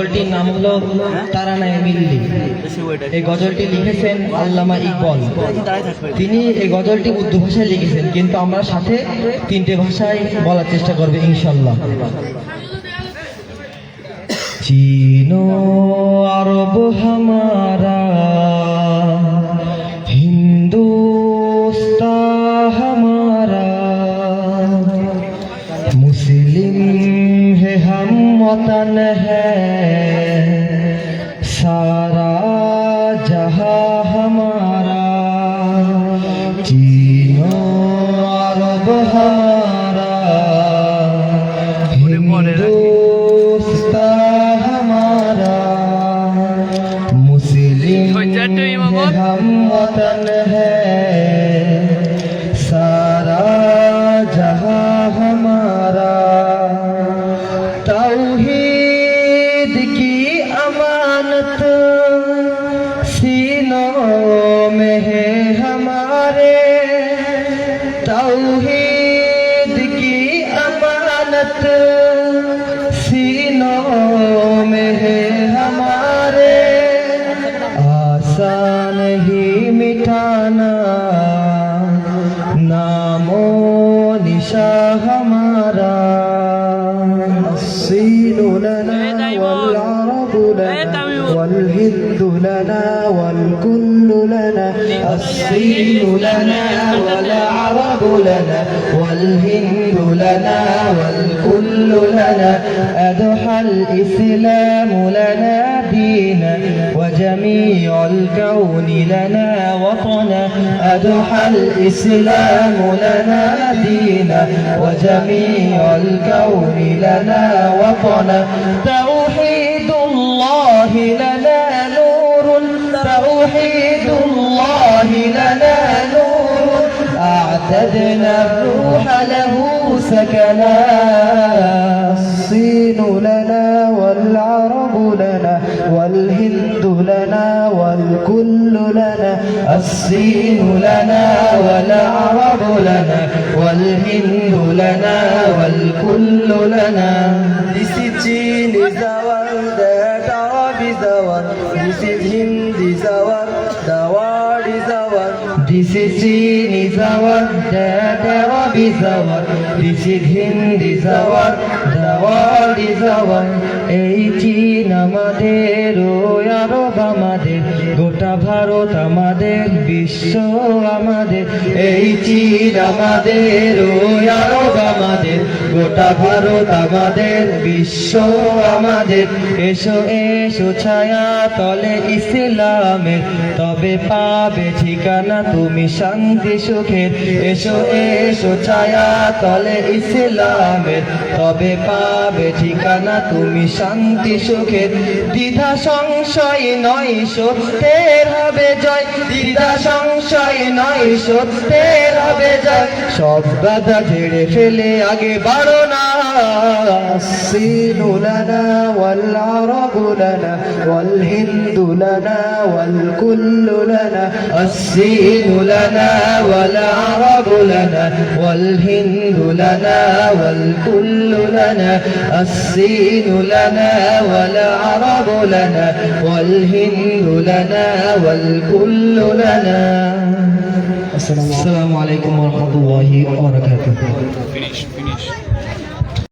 গজলটির নাম হলো তারা নাই এই গজলটি লিখেছেন আল্লামা ইকবল। তিনি এই গজলটি উর্দু ভাষায় লিখেছেন কিন্তু আমরা সাথে তিনটে ভাষায় বলার চেষ্টা করবে ইনশাল্লাহ চীন আরব হামা है सारा जहां हमारे तौहीद की अमानत सीनों में है हमारे आसान ही मिटाना नामो निशा हमारा الصين لنا والعرب لنا والهند لنا والكل الصين لنا والعرب لنا والهند لنا والكل لنا أضحى الإسلام لنا دينا وجميع الكون لنا وطنا أضحى الإسلام لنا دينا وجميع الكون لنا وطنا لنا نور. أعتدنا الروح له سكنا. الصين لنا والعرب لنا والهند لنا والكل لنا. الصين لنا والعرب لنا والهند لنا والكل لنا. This is This is Chin is our, that Arab is our, this is Hind is our, the world is our. এই চীন আমাদের ও আরব আমাদের গোটা ভারত আমাদের বিশ্ব আমাদের এই চীন আমাদের ও আরব আমাদের গোটা ভারত আমাদের বিশ্ব আমাদের। এসো এসো ছায়া তলে ইসলামের। তবে পাবে ঠিকানা তুমি শান্তি, সুখের। এসো এসো ছায়া তলে ইসলামের। তবে পাবে ঠিকানা তুমি শান্তি, সুখের। দ্বিধা সংশয় নয়, সত্যের হবে জয়। দ্বিধা সংশয় নয় সত্যের হবে জয়। সব বাধা ঝেড়ে ফেলে আগে বাড়ো না। الصين لنا والعرب لنا والهند لنا والكل لنا الصين لنا والعرب لنا والهند لنا والكل لنا الصين لنا والعرب لنا والهند لنا والكل لنا. السلام عليكم. ورحمة الله وبركاته.